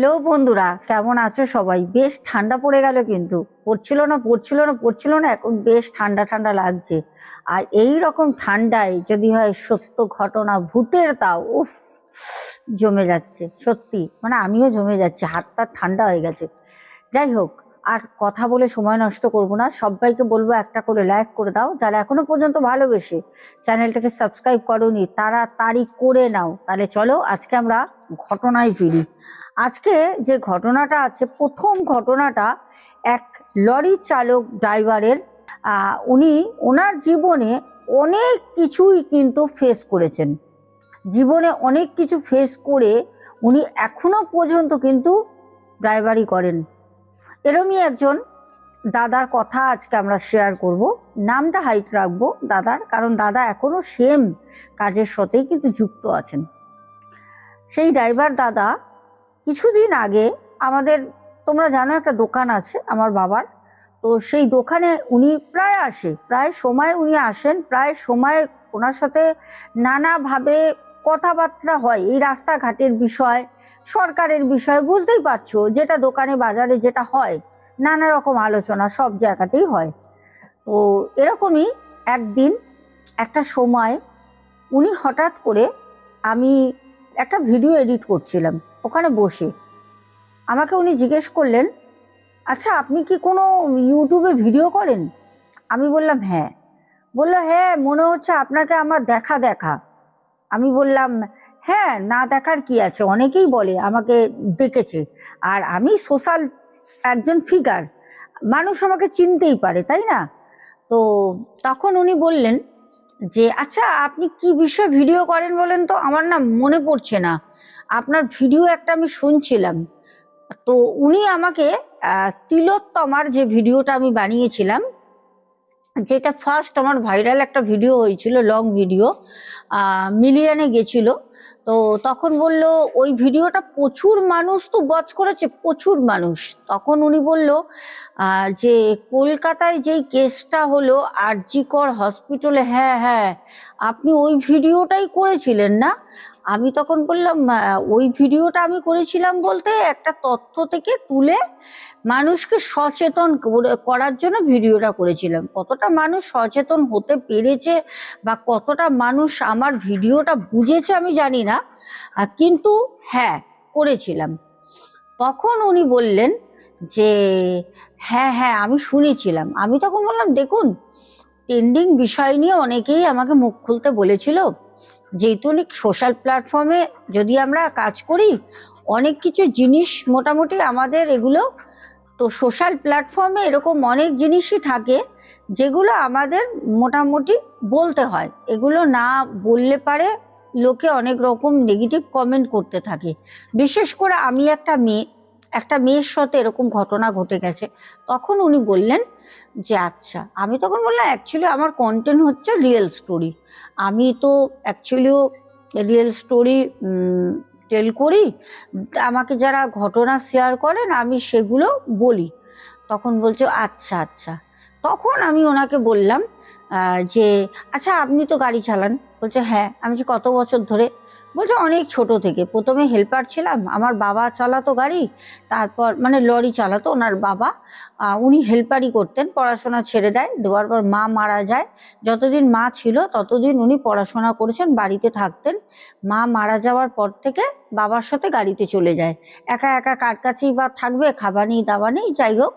Hello বন্ধুরা, কেমন আছো সবাই? বেশ ঠান্ডা পড়ে গেল কিন্তু। পড়ছিল না পড়ছিল না পড়ছিল না, এখন বেশ ঠান্ডা ঠান্ডা লাগছে। আর এই রকম ঠান্ডায় যদি হয় সত্য ঘটনা, ভূতের তাও, উফ, জমে যাচ্ছে। সত্যি মানে আমিও জমে যাচ্ছি, হাতটা ঠান্ডা হয়ে গেছে। যাই হোক আর কথা বলে সময় নষ্ট করব না। সবাইকে বলব একটা করে লাইক করে দাও, যারা এখনও পর্যন্ত ভালোবেসে চ্যানেলটাকে সাবস্ক্রাইব করোনি, তারা তারই করে নাও। তাহলে চলো আজকে আমরা ঘটনায় ফিরি। আজকে যে ঘটনাটা আছে, প্রথম ঘটনাটা এক লরি চালক ড্রাইভারের উনি ওনার জীবনে অনেক কিছুই কিন্তু ফেস করেছেন। জীবনে অনেক কিছু ফেস করে উনি এখনও পর্যন্ত কিন্তু ড্রাইভারি করেন। এরমই একজন দাদার কথা আজকে আমরা শেয়ার করব। নামটা হাইট রাখব দাদার, কারণ দাদা এখনও সেম কাজের সাথেই কিন্তু যুক্ত আছেন। সেই ড্রাইভার দাদা কিছুদিন আগে আমাদের, তোমরা জানো একটা দোকান আছে আমার বাবার, তো সেই দোকানে উনি প্রায় আসে, প্রায় সময় উনি আসেন, প্রায় সময় ওনার সাথে নানাভাবে কথাবার্তা হয়, এই রাস্তাঘাটের বিষয়, সরকারের বিষয়, বুঝতেই পারছ যেটা দোকানে, বাজারে যেটা হয়, নানা রকম আলোচনা সব জায়গাতেই হয়। তো এরকমই একদিন, একটা সময় উনি হঠাৎ করে আমি একটা ভিডিও এডিট করছিলাম, ওখানে বসে। আমাকে উনি জিজ্ঞেস করলেন আচ্ছা আপনি কি কোনো ইউটিউবে ভিডিও করেন? আমি বললাম হ্যাঁ। বলল হ্যাঁ মনে হচ্ছে আপনাকে আমার দেখা দেখা। আমি বললাম হ্যাঁ না দেখার কি আছে? অনেকেই বলে, আমাকে ডেকেছে। আর আমি সোশ্যাল একজন ফিগার মানুষ আমাকে চিনতেই পারে, তাই না? তো তখন উনি বললেন যে আচ্ছা আপনি কি বিষয়ে ভিডিও করেন বলেন তো? আমার না মনে পড়ছে না। আপনার ভিডিও একটা আমি শুনছিলাম। তো উনি আমাকে তিলোত্তমার যে ভিডিওটা আমি বানিয়েছিলাম যেটা ফার্স্ট আমার ভাইরাল একটা ভিডিও হয়েছিল লং ভিডিও মিলিয়নে গেছিল। তো তখন বলল, ওই ভিডিওটা প্রচুর মানুষ তো বচ করেছে, প্রচুর মানুষ। তখন উনি বলল যে কলকাতায় যেই কেসটা হলো আরজিকর হসপিটালে হ্যাঁ হ্যাঁ আপনি ওই ভিডিওটাই করেছিলেন না? আমি তখন বললাম ওই ভিডিওটা আমি করেছিলাম বলতে একটা তথ্য থেকে তুলে মানুষকে সচেতন করার জন্য ভিডিওটা করেছিলাম। কতটা মানুষ সচেতন হতে পেরেছে বা কতটা মানুষ আমার ভিডিওটা বুঝেছে আমি জানি না কিন্তু হ্যাঁ করেছিলাম। তখন উনি বললেন যে হ্যাঁ হ্যাঁ আমি শুনেছিলাম। আমি তখন বললাম, দেখুন ট্রেন্ডিং বিষয় নিয়ে অনেকেই আমাকে মুখ খুলতে বলেছিল। যেহেতু সোশ্যাল প্ল্যাটফর্মে যদি আমরা কাজ করি, অনেক কিছু জিনিস মোটামুটি আমাদের এগুলো, তো সোশ্যাল প্ল্যাটফর্মে এরকম অনেক জিনিসই থাকে যেগুলো আমাদের মোটামুটি বলতে হয়। এগুলো না বললে পারে লোকে অনেক রকম নেগেটিভ কমেন্ট করতে থাকে। বিশেষ করে আমি একটা মেয়ে, একটা মেয়ের সাথে এরকম ঘটনা ঘটে গেছে। তখন উনি বললেন যে আচ্ছা আমি তখন বললাম অ্যাকচুয়ালি আমার কন্টেন্ট হচ্ছে রিয়েল স্টোরি আমি তো অ্যাকচুয়ালিও রিয়েল স্টোরি টেল করি। আমাকে যারা ঘটনা শেয়ার করেন, আমি সেগুলো বলি। তখন বলছে আচ্ছা আচ্ছা। তখন আমি ওনাকে বললাম যে আচ্ছা আপনি তো গাড়ি চালান। বলছে হ্যাঁ। আমি কত বছর ধরে বলছে, অনেক ছোট থেকে। প্রথমে হেল্পার ছিলাম। আমার বাবা চালাতো গাড়ি, তারপর মানে লরি চালাতো। ওনার বাবা উনি হেল্পারই করতেন, পড়াশোনা ছেড়ে দেয়। দেওয়ার পর মা মারা যায়। যতদিন মা ছিল, ততদিন উনি পড়াশোনা করেছেন, বাড়িতে থাকতেন। মা মারা যাওয়ার পর থেকে বাবার সাথে গাড়িতে চলে যায়। একা একা কার কাছেই বা থাকবে? খাবার নেই দাবা নেই, যাই হোক।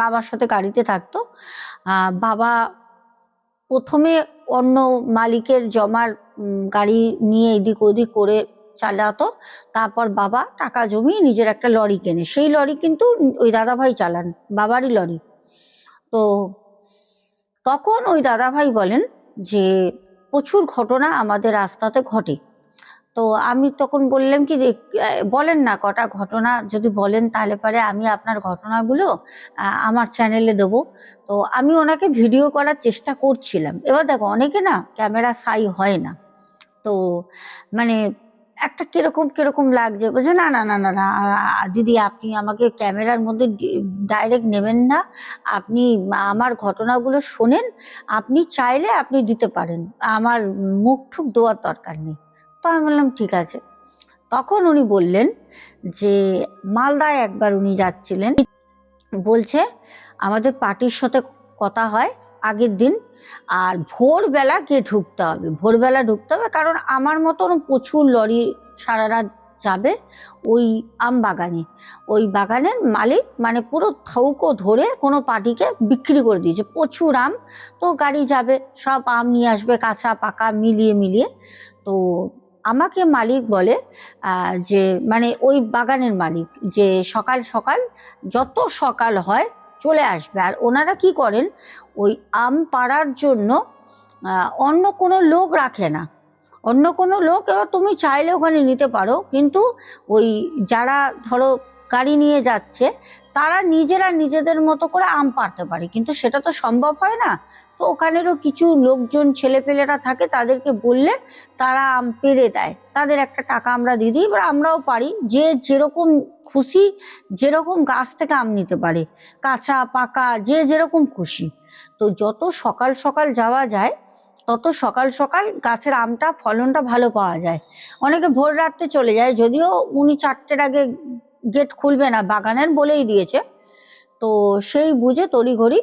বাবার সাথে গাড়িতে থাকতো। বাবা প্রথমে অন্য মালিকের জমার গাড়ি নিয়ে এদিক ওদিক করে চালাতো। তারপর বাবা টাকা জমিয়ে নিজের একটা লরি কেনে। সেই লরি কিন্তু ওই দাদাভাই চালান, বাবারই লরি। তো তখন ওই দাদাভাই বলেন যে, প্রচুর ঘটনা আমাদের রাস্তাতে ঘটে। তো আমি তখন বললাম কি বলেন না কটা ঘটনা, যদি বলেন তাহলে পরে আমি আপনার ঘটনাগুলো আমার চ্যানেলে দেবো। তো আমি ওনাকে ভিডিও করার চেষ্টা করছিলাম। এবার দেখো, অনেকে না ক্যামেরা সাই হয় না। তো মানে একটা কীরকম কীরকম লাগছে, বলছে, না না না না না দিদি, আপনি আমাকে ক্যামেরার মধ্যে ডাইরেক্ট নেবেন না। আপনি আমার ঘটনাগুলো শোনেন। আপনি চাইলে আপনি দিতে পারেন। আমার মুখ ঠুক দেওয়ার দরকার নেই। তো আমি বললাম ঠিক আছে। তখন উনি বললেন যে, মালদায় একবার উনি যাচ্ছিলেন। বলছে, আমাদের পার্টির সাথে কথা হয় আগের দিন, আর ভোরবেলা গিয়ে ঢুকতে হবে। ভোরবেলা ঢুকতে হবে, কারণ আমার মতন প্রচুর লরি সারা রাত যাবে ওই আম বাগানে। ওই বাগানের মালিক মানে পুরো থৌকো ধরে কোনো পার্টিকে বিক্রি করে দিয়েছে। প্রচুর আম, তো গাড়ি যাবে, সব আম নিয়ে আসবে, কাঁচা, পাকা, মিলিয়ে মিলিয়ে। তো আমাকে মালিক বলে যে মানে ওই বাগানের মালিক, যে সকাল সকাল যত সকাল হয় চলে আসবে। আর ওনারা কি করেন? ওই আম পাড়ার জন্য অন্য কোনো লোক রাখে না। অন্য কোনো লোক এবার তুমি চাইলে ওখানে নিতে পারো। কিন্তু ওই যারা ধরো গাড়ি নিয়ে যাচ্ছে তারা নিজেরা নিজেদের মতো করে আম পাড়তে পারে। কিন্তু সেটা তো সম্ভব হয় না। তো ওখানেরও কিছু লোকজন, ছেলেপেলেরা থাকে, তাদেরকে বললে তারা আম পেরে দেয়। তাদের একটা টাকা আমরা দিয়ে দিই, এবার আমরাও পারি। যে যেরকম খুশি, যেরকম গাছ থেকে আম নিতে পারে, কাঁচা, পাকা, যে যেরকম খুশি। তো যত সকাল সকাল যাওয়া যায়, তত সকাল সকাল গাছের আমটা, ফলনটা ভালো পাওয়া যায়। অনেকে ভোর রাত্রে চলে যায়, যদিও উনি চারটের আগে গেট খুলবে না, বাগানের বলেই দিয়েছে। তো সেই বুঝে তড়িঘড়ি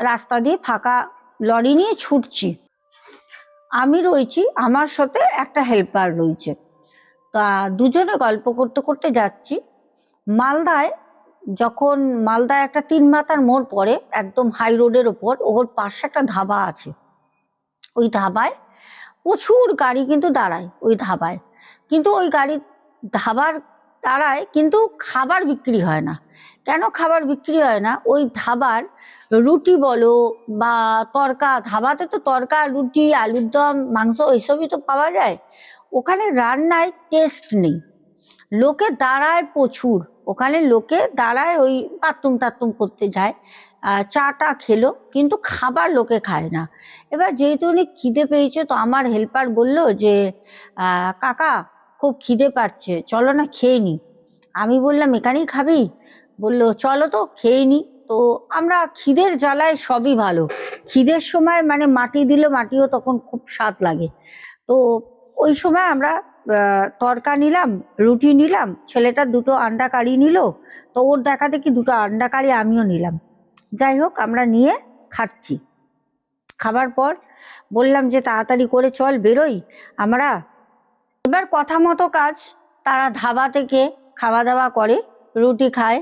রাস্তা দিয়ে ফাঁকা লরি নিয়ে ছুটছি। আমি রয়েছি, আমার সাথে একটা হেল্পার রয়েছে। তা দুজনে গল্প করতে করতে যাচ্ছি। মালদায় যখন মালদায় একটা তিন মাথার মোড় পড়ে, একদম হাই রোডের ওপর, ওর পাশে একটা ধাবা আছে। ওই ধাবায় প্রচুর গাড়ি কিন্তু দাঁড়ায়, ওই ধাবায়। কিন্তু ওই গাড়ি ধাবার দাঁড়ায় কিন্তু খাবার বিক্রি হয় না। কেন খাবার বিক্রি হয় না? ওই ধাবার রুটি বলো বা তরকা, ধাবাতে তো তরকা, রুটি, আলুর দম, মাংস এইসবই তো পাওয়া যায়। ওখানে রান্নায় টেস্ট নেই। লোকে দাঁড়ায় প্রচুর। ওখানে লোকে দাঁড়ায় ওই বাথরুম টাথরুম করতে যায় চাটা খেলো, কিন্তু খাবার লোকে খায় না। এবার যেহেতু উনি খিদে পেয়েছে, তো আমার হেল্পার বলল যে কাকা খুব খিদে পাচ্ছে। চলো না খেয়ে নি। আমি বললাম, এখানেই খাবি? বলল, চলো তো, খেয়ে নি। তো আমরা খিদের জ্বালায় সবই ভালো। খিদের সময় মানে মাটি দিলে মাটিও তখন খুব স্বাদ লাগে। তো ওই সময় আমরা তরকা নিলাম, রুটি নিলাম, ছেলেটা দুটো আন্ডা কারি নিল, তো ওর দেখা দেখি দুটো আন্ডা কারি আমিও নিলাম। যাই হোক, আমরা নিয়ে খাচ্ছি। খাবার পর বললাম যে, তাড়াতাড়ি করে চল, বেরোই। আমরা এবার কথা মতো কাজ। তারা ধাবা থেকে খাওয়া দাওয়া করে, রুটি খায়,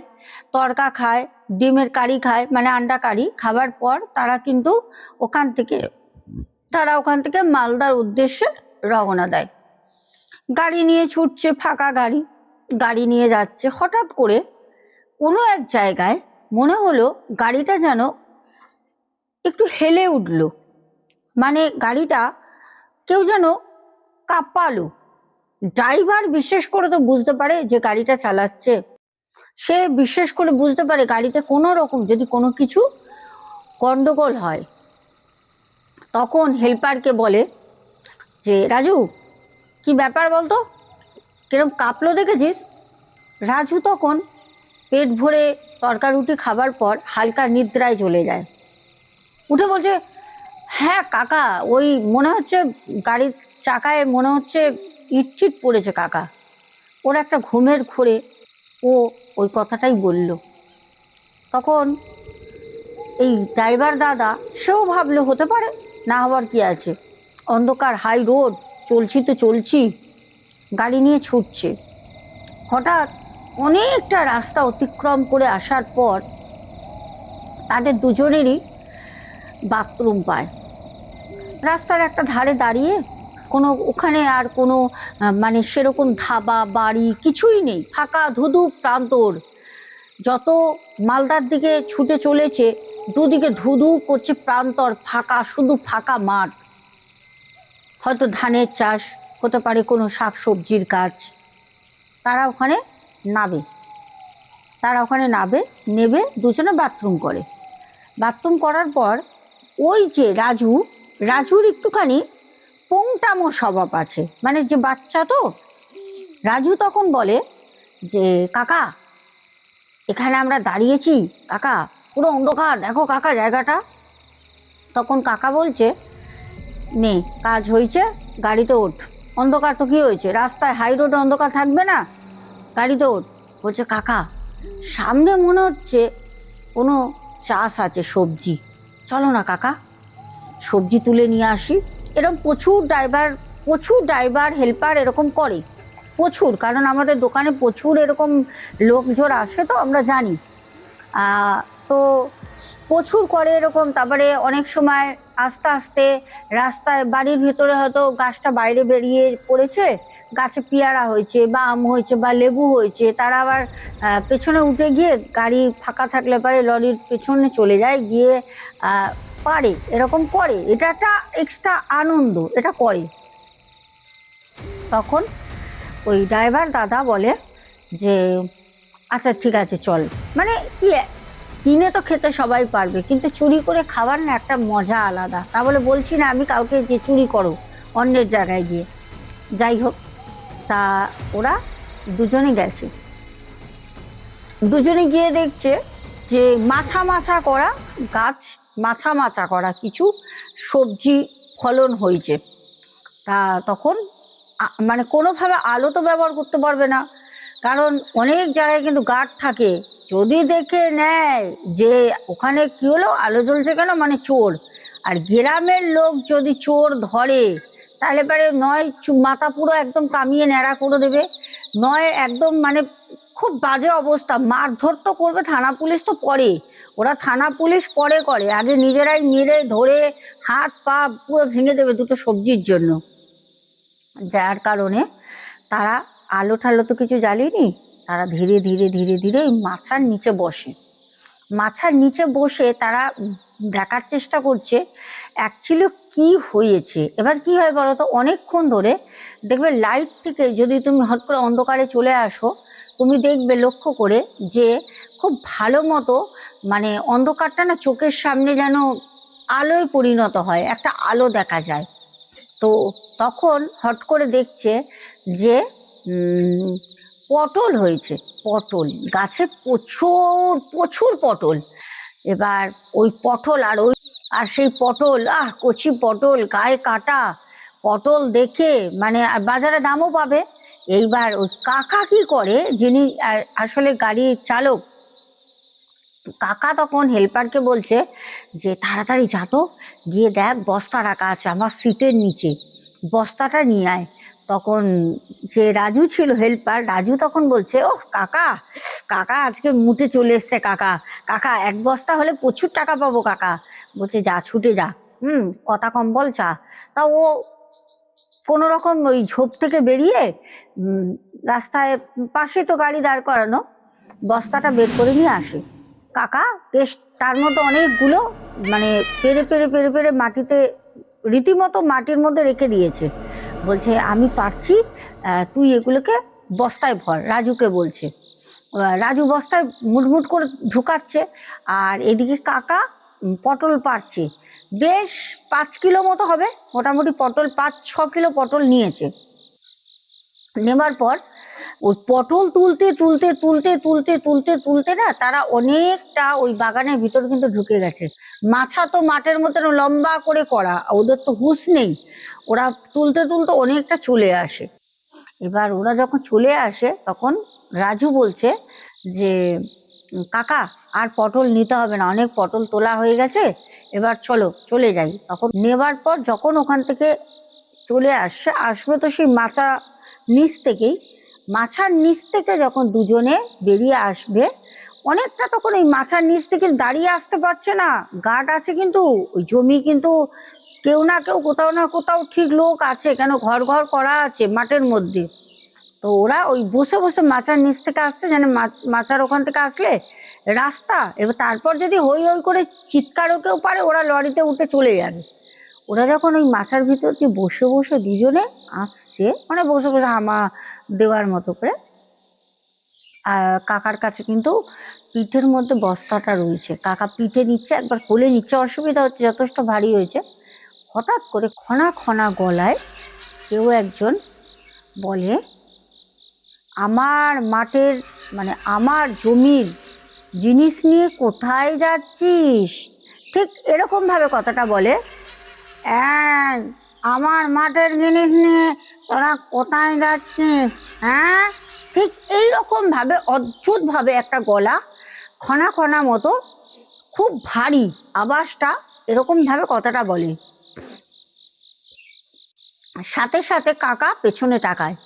তরকা খায়, ডিমের কারি খায় মানে আন্ডা কারি খাবার পর তারা কিন্তু ওখান থেকে, তারা ওখান থেকে মালদার উদ্দেশ্যে রওনা দেয়। গাড়ি নিয়ে ছুটছে ফাঁকা গাড়ি। গাড়ি নিয়ে যাচ্ছে হঠাৎ করে কোনো এক জায়গায় মনে হলো গাড়িটা যেন একটু হেলে উঠল। মানে গাড়িটা কেউ যেন কাঁপালো। ড্রাইভার বিশেষ করে তো বুঝতে পারে যে গাড়িটা চালাচ্ছে। সে বিশেষ করে বুঝতে পারে গাড়িতে কোনো রকম যদি কোনো কিছু গন্ডগোল হয়, তখন হেল্পারকে বলে যে, রাজু, কি ব্যাপার বলতো? কিরম কাঁপলো দেখেছিস? রাজু তখন পেট ভরে তরকা রুটি খাবার পর হালকা নিদ্রায় চলে যায়। উঠে বলছে হ্যাঁ কাকা, ওই মনে হচ্ছে গাড়ির চাকায় মনে হচ্ছে ইটচিট পড়েছে কাকা। ওর একটা ঘুমের ঘোরে ও ওই কথাটাই বলল। তখন এই ড্রাইভার দাদা সেও ভাবলো, হতে পারে না হওয়ার কি আছে? অন্ধকার হাই রোড চলছি তো চলছি। গাড়ি নিয়ে ছুটছে। হঠাৎ অনেকটা রাস্তা অতিক্রম করে আসার পর তাদের দুজনেরই বাথরুম পায়। রাস্তার একটা ধারে দাঁড়িয়ে কোনো ওখানে আর কোনো মানে সেরকম ধাবা, বাড়ি কিছুই নেই। ফাঁকা ধুধু প্রান্তর। যত মালদার দিকে ছুটে চলেছে, দুদিকে ধুধু করছে প্রান্তর, ফাঁকা, শুধু ফাঁকা মাঠ। হয়তো ধানের চাষ হতে পারে কোনো শাক সবজির গাছ। তারা ওখানে নাবে। তারা ওখানে নাবে, নেবে, দুজনে বাথরুম করে। বাথরুম করার পর ওই যে রাজু, রাজুর একটুখানি পোংটামো স্বভাব আছে। মানে যে বাচ্চা তো, রাজু তখন বলে যে, কাকা, এখানে আমরা দাঁড়িয়েছি, কাকা, পুরো অন্ধকার, দেখো কাকা জায়গাটা। তখন কাকা বলছে, নে, কাজ হয়েছে গাড়িতে ওঠ। অন্ধকার তো কি হয়েছে? রাস্তায় হাই রোডে অন্ধকার থাকবে না? গাড়িতে ওঠ। বলছে, কাকা, সামনে মনে হচ্ছে কোনো চাষ আছে, সবজি। চলো না কাকা, সবজি তুলে নিয়ে আসি। এরকম প্রচুর ড্রাইভার প্রচুর ড্রাইভার হেল্পার এরকম করে। প্রচুর, কারণ আমাদের দোকানে প্রচুর এরকম লোকজন আসে তো, আমরা জানি। তো প্রচুর করে এরকম, তারপরে অনেক সময় আস্তে আস্তে রাস্তায়, বাড়ির ভিতরে হয়তো গাছটা বাইরে বেরিয়ে পড়েছে, গাছে পেয়ারা হয়েছে বা আম হয়েছে বা লেবু হয়েছে, তারা আবার পেছনে উঠে গিয়ে গাড়ি ফাঁকা থাকলে পারে লরির পেছনে চলে যায়, গিয়ে পারে, এরকম করে। এটা একটা এক্সট্রা আনন্দ, এটা করে। তখন ওই ড্রাইভার দাদা বলে যে আচ্ছা ঠিক আছে, চল। মানে কি, কিনে তো খেতে সবাই পারবে, কিন্তু চুরি করে খাবার না একটা মজা আলাদা। তা বলে বলছি না, আমি কাউকে যে চুরি করো, অন্যের জায়গায় গিয়ে। যাই হোক, তা ওরা দুজনে গেছে। দুজনে গিয়ে দেখছে যে, মাছা মাছা করা গাছ মাছা মাছা করা কিছু সবজি ফলন হয়েছে। তা তখন মানে কোনোভাবে আলো তো ব্যবহার করতে পারবে না। কারণ অনেক জায়গায় কিন্তু গার্ড থাকে। যদি দেখে নেয় যে ওখানে কী হলো, আলো জ্বলছে কেন? মানে চোর। আর গ্রামের লোক যদি চোর ধরে, তাহলে পরে নয় মাথা পুরো একদম কামিয়ে ন্যাড়া করে দেবে। নয় একদম মানে খুব বাজে অবস্থা। মারধর তো করবে, থানা পুলিশ তো পরে ওরা থানা পুলিশ পরে করে। আগে নিজেরাই মেরে, ধরে, হাত, পা পুরো ভেঙে দেবে দুটো সবজির জন্য। যার কারণে তারা আলো ঠালো তো কিছু জ্বালিয়েনি তারা ধীরে ধীরে ধীরে ধীরে মাছার নিচে বসে। মাছার নিচে বসে তারা দেখার চেষ্টা করছে অ্যাকচুয়ালি কি হয়েছে? এবার কি হয় বলো তো, অনেকক্ষণ ধরে দেখবে লাইট থেকে যদি তুমি হট করে অন্ধকারে চলে আসো, তুমি দেখবে লক্ষ্য করে যে খুব ভালো মতো মানে অন্ধকারটা না চোখের সামনে যেন আলোয় পরিণত হয়, একটা আলো দেখা যায়। তো তখন হট করে দেখছে যে পটল হয়েছে, পটল, গাছে প্রচুর প্রচুর পটল। এবার ওই পটল আর ওই, আর সেই পটল, আহ, কচি পটল, গায়ে কাটা, পটল দেখে মানে আর বাজারে দামও পাবে। এইবার ওই কাকা কি করে, যিনি আসলে গাড়ির চালক কাকা তখন হেল্পারকে বলছে যে, তাড়াতাড়ি যা তো, গিয়ে দেখ, বস্তা রাখা আছে আমার সিটের নিচে, বস্তাটা নিয়ে আয়। তখন যে রাজু ছিল হেল্পার, রাজু তখন বলছে ও কাকা কাকা আজকে মুটে চলে এসছে কাকা কাকা এক বস্তা হলে প্রচুর টাকা পাবো কাকা। বলছে, যা, ছুটে যা, হুম, কথা কম বল চা। তা ও কোনো রকম ওই ঝোপ থেকে বেরিয়ে রাস্তায় পাশে তো গাড়ি দাঁড় করানো, বস্তাটা বের করে নিয়ে আসে। কাকা, বেশ তার মধ্যে অনেকগুলো মানে পেরে পেরে পেরে পেরে মাটিতে রীতিমতো মাটির মধ্যে রেখে দিয়েছে। বলছে, আমি পারছি তুই এগুলোকে বস্তায় ভর। রাজুকে বলছে। রাজু বস্তায় মুটমুট করে ঢুকাচ্ছে আর এদিকে কাকা পটল পারছে বেশ পাঁচ কিলো মতো হবে, মোটামুটি পটল পাঁচ, ছ কিলো পটল নিয়েছে। নেবার পর ওই পটল তুলতে তুলতে তুলতে তুলতে তুলতে তুলতে না তারা অনেকটা ওই বাগানের ভিতর কিন্তু ঢুকে গেছে। মাছা তো মাঠের মতন লম্বা করে করা, ওদের তো হুঁশ নেই। ওরা তুলতে তুলতে অনেকটা চলে আসে। এবার ওরা যখন চলে আসে, তখন রাজু বলছে যে, কাকা, আর পটল নিতে হবে না, অনেক পটল তোলা হয়ে গেছে, এবার চলো, চলে যাই। তখন নেবার পর যখন ওখান থেকে চলে আসছে আসবে তো সেই মাচা নিচ থেকেই মাছার নিচ থেকে যখন দুজনে বেরিয়ে আসবে, অনেকটা তখন ওই মাছার নিচ থেকে দাঁড়িয়ে আসতে পারছে না। গার্ড আছে কিন্তু, ওই জমি কিন্তু কেউ না কেউ, কোথাও না কোথাও ঠিক লোক আছে, কেন ঘর ঘর করা আছে মাঠের মধ্যে। তো ওরা ওই বসে বসে মাচার নিচ থেকে আসছে, যেন মা- মাচার ওখান থেকে আসলে রাস্তা, এবার তারপর যদি হই হই করে চিৎকারও কেউ পারে, ওরা লরিতে উঠে চলে যাবে। ওরা যখন ওই মাচার ভিতর দিয়ে বসে বসে দুজনে আসছে মানে বসে বসে হামা দেওয়ার মতো করে, আর কাকার কাছে কিন্তু পিঠের মধ্যে বস্তাটা রয়েছে। কাকা পিঠে নিচ্ছে, একবার কোলে নিচ্ছে, অসুবিধা হচ্ছে, যথেষ্ট ভারী হয়েছে। হঠাৎ করে খনা খনা গলায় কেউ একজন বলে, আমার মাঠের মানে আমার জমির জিনিস নিয়ে কোথায় যাচ্ছিস? ঠিক এরকমভাবে কথাটা বলে। "এই, আমার মাঠের জিনিস নিয়ে তোরা কোথায় যাচ্ছিস হ্যাঁ? ঠিক এই রকম ভাবে অদ্ভুত ভাবে একটা গলা খনা খনা মতো খুব ভারী আওয়াজটা এরকম ভাবে কথাটা বলে। সাথে সাথে কাকা পেছনে তাকায়।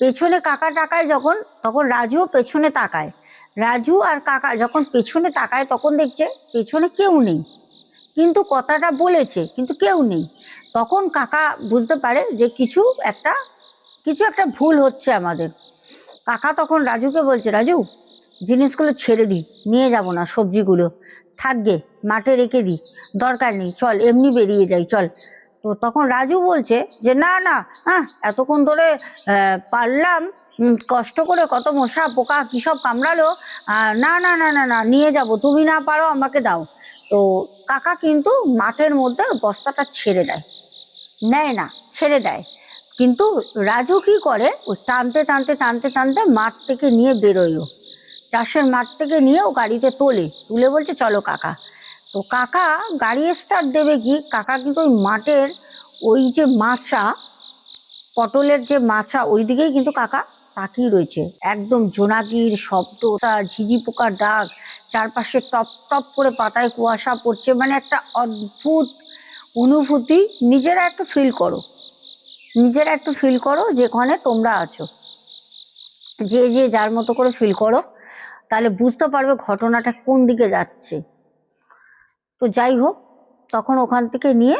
পেছনে কাকা তাকায় যখন তখন রাজুও পেছনে তাকায়। রাজু আর কাকা যখন পেছনে তাকায় তখন দেখছে পেছনে কেউ নেই। কিন্তু কথাটা বলেছে, কিন্তু কেউ নেই। তখন কাকা বুঝতে পারে যে কিছু একটা কিছু একটা ভুল হচ্ছে আমাদের। কাকা তখন রাজুকে বলছে, রাজু, জিনিসগুলো ছেড়ে দিই নিয়ে যাব না সবজিগুলো। থাকবে মাঠে রেখে দিই দরকার নেই, চল, এমনি বেরিয়ে যাই, চল। তো তখন রাজু বলছে যে, না না হ্যাঁ এতক্ষণ ধরে পারলাম কষ্ট করে কত মশা পোকা কী সব কামড়ালো না না না না না, নিয়ে যাব, তুমি না পারো আমাকে দাও। তো কাকা কিন্তু মাঠের মধ্যে বস্তাটা ছেড়ে দেয়। নেয় না, ছেড়ে দেয়। কিন্তু রাজু কি করে? ওই টানতে টানতে টানতে টানতে মাঠ থেকে নিয়ে বেরোয়ও চাষের মাঠ থেকে নিয়ে ও গাড়িতে তোলে। তুলে বলছে, চলো কাকা। তো কাকা গাড়ি স্টার্ট দেবে কি? কাকা কিন্তু ওই মাঠের ওই যে মাচা পটলের যে মাছা, ওই দিকেই কিন্তু কাকা তাকিয়ে রয়েছে। একদম জোনাকির শব্দ ঝিঝি পোকার ডাক চারপাশে টপ টপ করে পাতায় কুয়াশা পড়ছে। মানে একটা অদ্ভুত অনুভূতি। নিজেরা একটু ফিল করো। নিজেরা একটু ফিল করো যেখানে তোমরা আছো। যে যে যার মতো করে ফিল করো, তাহলে বুঝতে পারবে ঘটনাটা কোন দিকে যাচ্ছে। তো যাই হোক, তখন ওখান থেকে নিয়ে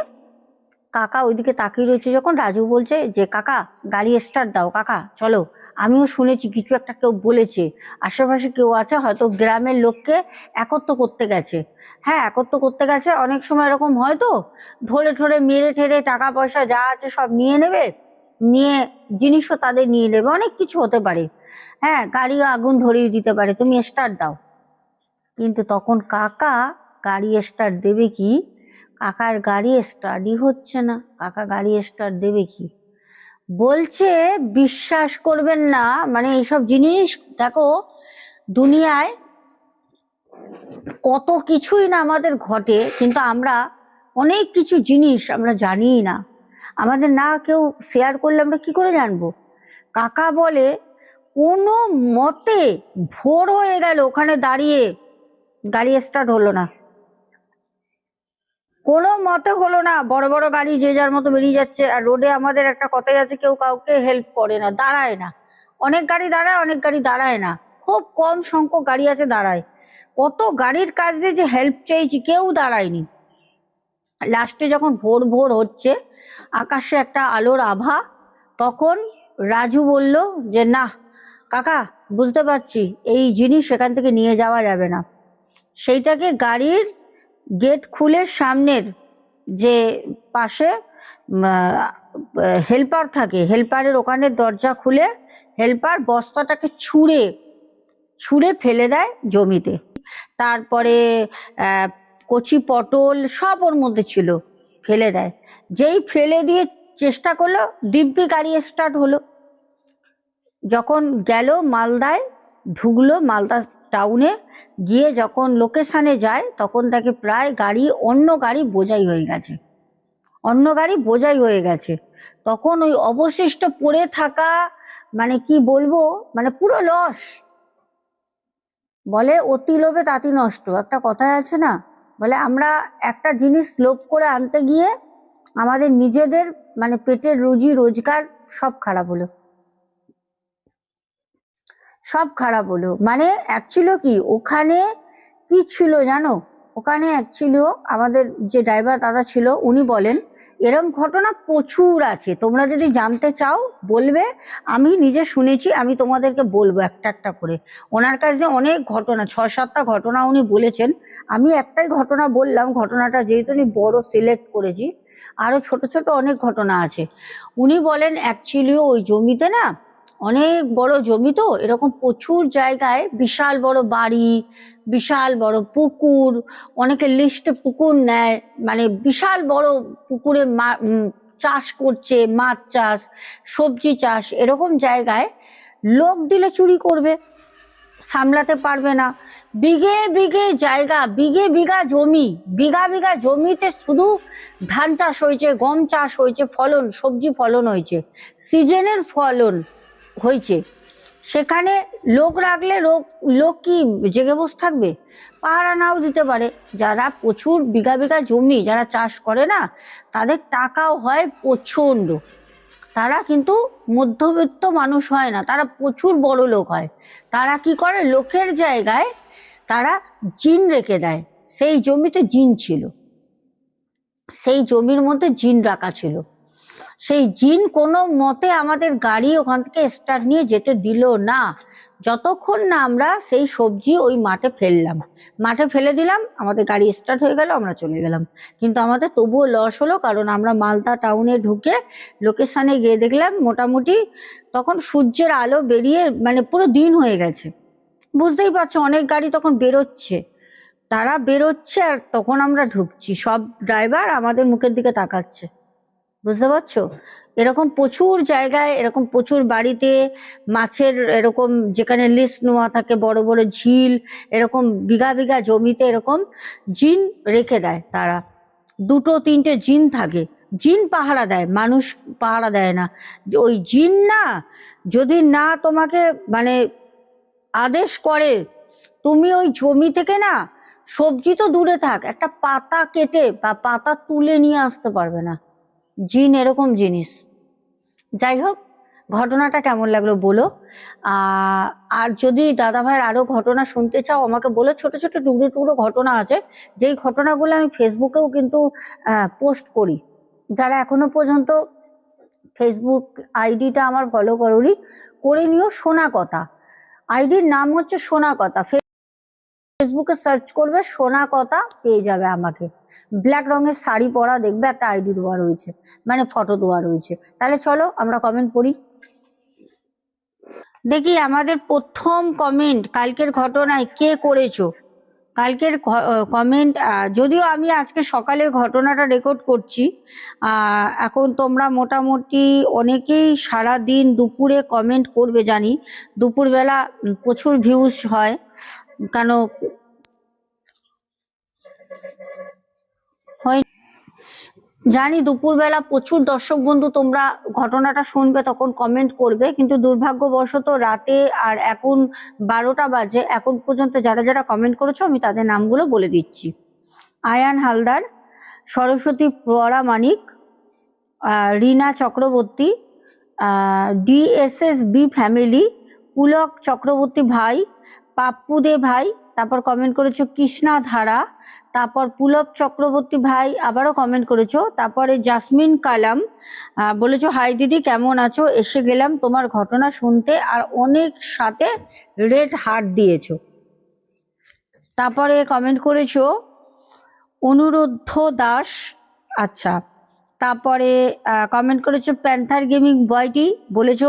কাকা ওইদিকে তাকিয়ে রয়েছে যখন রাজু বলছে, যে কাকা, গাড়ি স্টার্ট দাও, কাকা, চলো। আমিও শুনেছি, কিছু একটা কেউ বলেছে। আশেপাশে কেউ আছে, হয়তো গ্রামের লোককে একত্র করতে গেছে। হ্যাঁ একত্র করতে গেছে, অনেক সময় এরকম হয় তো, ধরে ঠরে মেরে ঠেরে টাকা পয়সা যা আছে সব নিয়ে নেবে, নিয়ে জিনিসও তাদের নিয়ে নেবে, অনেক কিছু হতে পারে। হ্যাঁ গাড়িও আগুন ধরিয়ে দিতে পারে, তুমি স্টার্ট দাও। কিন্তু তখন কাকা গাড়ি স্টার্ট দেবে কি? কাকার গাড়ি স্টার্টই হচ্ছে না। কাকা গাড়ি স্টার্ট দেবে কি? বলছে, বিশ্বাস করবেন না। মানে এইসব জিনিস, দেখো, দুনিয়ায় কত কিছুই না আমাদের ঘটে, কিন্তু আমরা অনেক কিছু জিনিস আমরা জানিই না। আমাদের না কেউ শেয়ার করলে আমরা কি করে জানব? কাকা বলে, কোনো মতে ভোর হয়ে গেল ওখানে দাঁড়িয়ে। গাড়ি স্টার্ট হলো না। কোনো মতে হলো না, বড় বড় গাড়ি যে যার মতো বেরিয়ে যাচ্ছে আর রোডে আমাদের একটা কথাই আছে, কেউ কাউকে হেল্প করে না, দাঁড়ায় না। অনেক গাড়ি দাঁড়ায়, অনেক গাড়ি দাঁড়ায় না। খুব কম সংখ্যক গাড়ি আছে দাঁড়ায়। কত গাড়ির কাজ দিয়ে যে হেল্প চেয়েছি কেউ দাঁড়ায়নি। লাস্টে যখন ভোর ভোর হচ্ছে, আকাশে একটা আলোর আভা, তখন রাজু বলল যে, না, কাকা, বুঝতে পারছি, এই জিনিস সেখান থেকে নিয়ে যাওয়া যাবে না। সেইটাকে গাড়ির গেট খুলে সামনের যে পাশে হেল্পার থাকে, হেল্পারের ওখানে দরজা খুলে হেল্পার বস্তাটাকে ছুঁড়ে ছুঁড়ে ফেলে দেয় জমিতে। তারপরে কচি পটল সব ওর মধ্যে ছিল, ফেলে দেয়। যেই ফেলে দিয়ে চেষ্টা করল, দিব্যি গাড়ি স্টার্ট হলো। যখন গেল মালদায়, ঢুকলো মালদা টাউনে গিয়ে যখন লোকেশানে যায়, তখন তাকে প্রায় গাড়ি, অন্য গাড়ি বোঝাই হয়ে গেছে। অন্য গাড়ি বোঝাই হয়ে গেছে। তখন ওই অবশিষ্ট পড়ে থাকা মানে কি বলব মানে পুরো লস বলে, অতি লোভে তাঁতি নষ্ট। একটা কথায় আছে না? বলে, আমরা একটা জিনিস লোভ করে আনতে গিয়ে আমাদের নিজেদের মানে পেটের রুজি, রোজগার সব খারাপ হলো। সব খারাপ হলো। মানে অ্যাকচুয়ালি কি, ওখানে কি ছিল জানো? ওখানে অ্যাকচুয়ালি আমাদের যে ড্রাইভার দাদা ছিল, উনি বলেন, এরম ঘটনা প্রচুর আছে। তোমরা যদি জানতে চাও, বলবে। আমি নিজে শুনেছি, আমি তোমাদেরকে বলব একটা একটা করে। ওনার কাছে অনেক ঘটনা ছ সাতটা ঘটনা উনি বলেছেন। আমি একটাই ঘটনা বললাম, ঘটনাটা যেহেতু আমি বড় সিলেক্ট করেছি আরও ছোট ছোট অনেক ঘটনা আছে। উনি বলেন অ্যাকচুয়ালিও ওই জমিতে না অনেক বড় জমি তো, এরকম প্রচুর জায়গায় বিশাল বড় বাড়ি, বিশাল বড় পুকুর, অনেকে লিস্টে পুকুর নেয় মানে বিশাল বড় পুকুরে চাষ করছে, মাছ চাষ, সবজি চাষ, এরকম জায়গায় লোক দিলে চুরি করবে, সামলাতে পারবে না। বিঘে বিঘে জায়গা, বিঘে বিঘা জমি, বিঘা বিঘা জমিতে শুধু ধান চাষ হয়েছে, গম চাষ হয়েছে, ফলন, সবজি ফলন হয়েছে, সিজনের ফলন। হয়েছে। সেখানে লোক রাখলে লোক লোক কি জেগে বসে থাকবে? পাহারা নাও দিতে পারে। যারা প্রচুর বিঘা বিঘা জমি যারা চাষ করে না, তাদের টাকাও হয় প্রচণ্ড। তারা কিন্তু মধ্যবিত্ত মানুষ হয় না, তারা প্রচুর বড় লোক হয়। তারা কি করে? লোকের জায়গায় তারা জিন রেখে দেয়। সেই জমিতে জিন ছিল। সেই জমির মধ্যে জিন রাখা ছিল। সেই জিন কোনো মতে আমাদের গাড়ি ওখান থেকে স্টার্ট নিয়ে যেতে দিল না। যতক্ষণ না আমরা সেই সবজি ওই মাঠে ফেললাম। মাঠে ফেলে দিলাম, আমাদের গাড়ি স্টার্ট হয়ে গেল, আমরা চলে গেলাম। কিন্তু আমাদের তবুও লস হলো, কারণ আমরা মালদা টাউনে ঢুকে লোকেশানে গিয়ে দেখলাম, মোটামুটি তখন সূর্যের আলো বেরিয়ে মানে পুরো দিন হয়ে গেছে। বুঝতেই পারছ, অনেক গাড়ি তখন বেরোচ্ছে। তারা বেরোচ্ছে আর তখন আমরা ঢুকছি। সব ড্রাইভার আমাদের মুখের দিকে তাকাচ্ছে। বুঝতে পারছ? এরকম প্রচুর জায়গায়, এরকম প্রচুর বাড়িতে মাছের এরকম যেখানে লিস্ট নেওয়া থাকে, বড় বড় ঝিল, এরকম বিঘা বিঘা জমিতে এরকম জিন রেখে দেয় তারা। দুটো তিনটে জিন থাকে। জিন পাহারা দেয়, মানুষ পাহারা দেয় না। ওই জিন না, যদি না তোমাকে মানে আদেশ করে, তুমি ওই জমি থেকে না সবজি তো দূরে থাক, একটা পাতা কেটে বা পাতা তুলে নিয়ে আসতে পারবে না। জিন এরকম জিনিস। যাই হোক ঘটনাটা কেমন লাগল বলো। আর যদি দাদা ভাইয়ের আরও ঘটনা শুনতে চাও, আমাকে বলো। ছোট ছোট, টুকরো টুকরো ঘটনা আছে। যেই ঘটনাগুলো আমি ফেসবুকেও কিন্তু পোস্ট করি। যারা এখনও পর্যন্ত ফেসবুক আইডিটা আমার ফলো করোনি, করে নিও সোনা কথা। আইডির নাম হচ্ছে সোনা কথা। ফেসবুকে সার্চ করবে, সোনা কথা পেয়ে যাবে আমাকে। ব্ল্যাক রঙের শাড়ি পরা দেখবে, একটা আইডি দেওয়া রয়েছে মানে ফটো দেওয়া রয়েছে। তাহলে চলো আমরা কমেন্ট পড়ি। দেখি আমাদের প্রথম কমেন্ট কালকের ঘটনায় কে করেছ? কালকের কমেন্ট যদিও আমি আজকে সকালে ঘটনাটা রেকর্ড করছি এখন তোমরা মোটামুটি অনেকেই সারা দিন দুপুরে কমেন্ট করবে জানি। দুপুরবেলা প্রচুর ভিউজ হয়। কেন? হয় জানি দুপুরবেলা প্রচুর দর্শক বন্ধু তোমরা ঘটনাটা শুনবে, তখন কমেন্ট করবে, কিন্তু দুর্ভাগ্যবশত রাতে আর এখন বারোটা বাজে, এখন পর্যন্ত যারা যারা কমেন্ট করেছ, আমি তাদের নামগুলো বলে দিচ্ছি। আয়ান হালদার, সরস্বতী পরা Manik Rina Chakraborty DSS B family Pulak Chakraborty ভাই পাপ্পু দে ভাই, তারপর কমেন্ট করেছ কৃষ্ণা ধারা, তারপর পুলব চক্রবর্তী ভাই আবারও কমেন্ট করেছ, তারপরে জাসমিন কালাম বলেছ হাই দিদি, কেমন আছো? এসে গেলাম তোমার ঘটনা শুনতে আর অনেক সাথে রেড হার্ট দিয়েছ। তারপরে কমেন্ট করেছ, অনুরুদ্ধ দাস আচ্ছা তারপরে কমেন্ট করেছ প্যান্থার গেমিং বয়টি বলেছ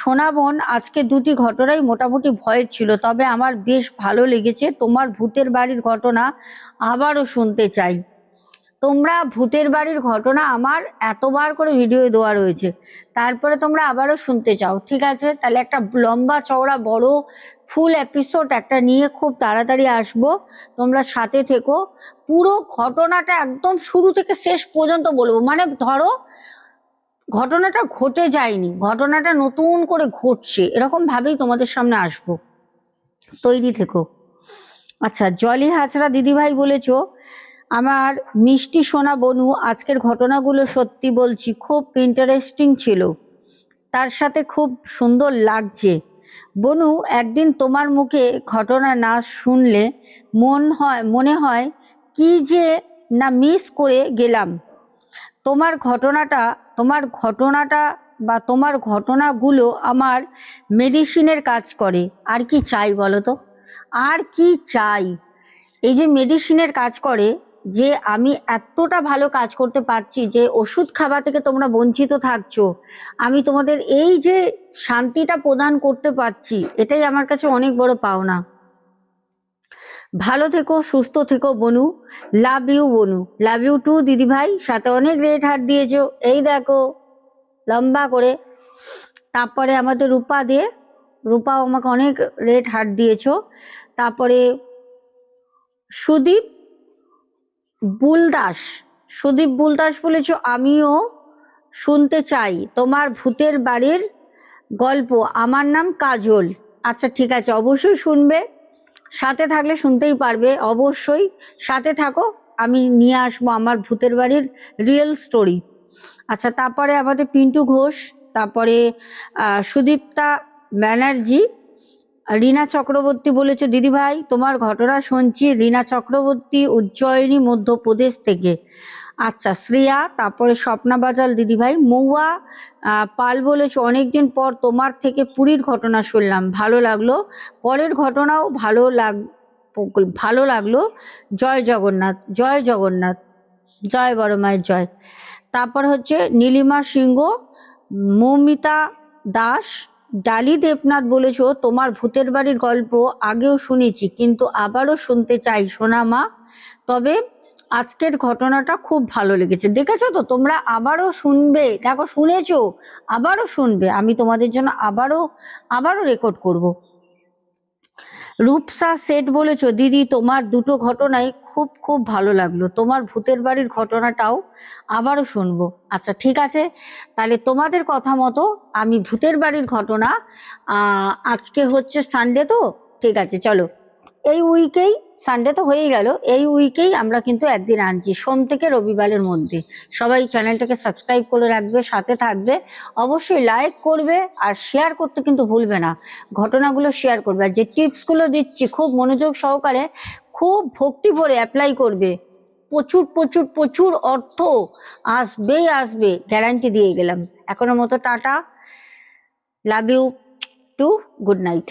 সোনা বোন, আজকে দুটি ঘটনাই মোটামুটি ভয়ের ছিল, তবে আমার বেশ ভালো লেগেছে। তোমার ভূতের বাড়ির ঘটনা আবারও শুনতে চাই। তোমরা ভূতের বাড়ির ঘটনা আমার এতবার করে ভিডিও দেওয়া রয়েছে। তারপরে তোমরা আবারও শুনতে চাও। ঠিক আছে? তাহলে একটা লম্বা চওড়া বড় ফুল এপিসোড একটা নিয়ে খুব তাড়াতাড়ি আসব। তোমরা সাথে থেকো। পুরো ঘটনাটা একদম শুরু থেকে শেষ পর্যন্ত বলব। মানে ধরো, ঘটনাটা ঘটে যায়নি। ঘটনাটা নতুন করে ঘটছে। এরকম ভাবেই তোমাদের সামনে আসব। তৈরি থেকো। আচ্ছা জলি হাজরা দিদিভাই বলেছ, আমার মিষ্টি সোনা বনু, আজকের ঘটনাগুলো সত্যি বলছি, খুব ইন্টারেস্টিং ছিল। তার সাথে খুব সুন্দর লাগছে। বনু, একদিন তোমার মুখে ঘটনা না শুনলে মন হয়, মনে হয় কি যে না মিস করে গেলাম। তোমার ঘটনাটা তোমার ঘটনাটা বা তোমার ঘটনাগুলো আমার মেডিসিনের কাজ করে। আর কি চাই বলো তো? আর কি চাই? এই যে মেডিসিনের কাজ করে যে আমি এতটা ভালো কাজ করতে পারছি যে ওষুধ খাওয়া থেকে তোমরা বঞ্চিত থাকছো, আমি তোমাদের এই যে শান্তিটা প্রদান করতে পারছি, এটাই আমার কাছে অনেক বড় পাওনা। ভালো থেকো, সুস্থ থেকো বনু। লাভ ইউ বনু। লাভ ইউ টু দিদি ভাই সাথে অনেক রেট হাট দিয়েছ। এই দেখো, লম্বা করে। তারপরে আমাদের রূপা দিয়ে, রূপাও আমাকে অনেক রেট হাট দিয়েছ। তারপরে সুদীপ বুলদাস, সুদীপ বুলদাস বলেছ, আমিও শুনতে চাই তোমার ভূতের বাড়ির গল্প। আমার নাম কাজল। আচ্ছা ঠিক আছে, অবশ্যই শুনবে। সাথে থাকলে শুনতেই পারবে, অবশ্যই সাথে থাকো। আমি নিয়ে আসব আমার ভূতের বাড়ির রিয়েল স্টোরি আচ্ছা তারপরে আমাদের পিন্টু ঘোষ, তারপরে সুদীপ্তা ব্যানার্জি রীনা চক্রবর্তী বলেছে, দিদিভাই, তোমার ঘটনা শুনছি। রীনা চক্রবর্তী উজ্জয়িনী মধ্যপ্রদেশ থেকে। আচ্ছা শ্রেয়া, তারপরে স্বপ্না বাজাল দিদিভাই মৌয়া পাল বলেছে, অনেকদিন পর তোমার থেকে পুরীর ঘটনা শুনলাম। ভালো লাগল। পরের ঘটনাও ভালো লাগ, ভালো লাগল। জয় জগন্নাথ জয় জগন্নাথ, জয় বড় মায়ের জয়। তারপর হচ্ছে, নীলিমা সিংহ, মৌমিতা দাস ডালি দেবনাথ বলেছ, তোমার ভূতের বাড়ির গল্প আগেও শুনেছি, কিন্তু আবারও শুনতে চাই, সোনা মা। তবে আজকের ঘটনাটা খুব ভালো লেগেছে। দেখেছ তো, তোমরা আবারও শুনবে। দেখো, শুনেছো, আবারও শুনবে। আমি তোমাদের জন্য আবারও আবারও রেকর্ড করব। রূপসা সেট বলেছ, দিদি, তোমার দুটো ঘটনাই খুব খুব ভালো লাগল। তোমার ভূতের বাড়ির ঘটনাটাও আবারও শুনব। আচ্ছা ঠিক আছে? তাহলে তোমাদের কথা মতো আমি ভূতের বাড়ির ঘটনা আজকে হচ্ছে সানডে তো? ঠিক আছে, চলো। এই উইকেই সানডে তো হয়েই গেল, এই উইকেই আমরা কিন্তু একদিন আনছি, সোম থেকে রবিবারের মধ্যে। সবাই চ্যানেলটাকে সাবস্ক্রাইব করে রাখবে, সাথে থাকবে। অবশ্যই লাইক করবে আর শেয়ার করতে কিন্তু ভুলবে না। ঘটনাগুলো শেয়ার করবে। আর যে টিপসগুলো দিচ্ছি খুব মনোযোগ সহকারে, খুব ভক্তি ভরে অ্যাপ্লাই করবে। প্রচুর প্রচুর প্রচুর অর্থ আসবেই আসবে গ্যারান্টি দিয়ে গেলাম। এখনও মতো tata love you too good night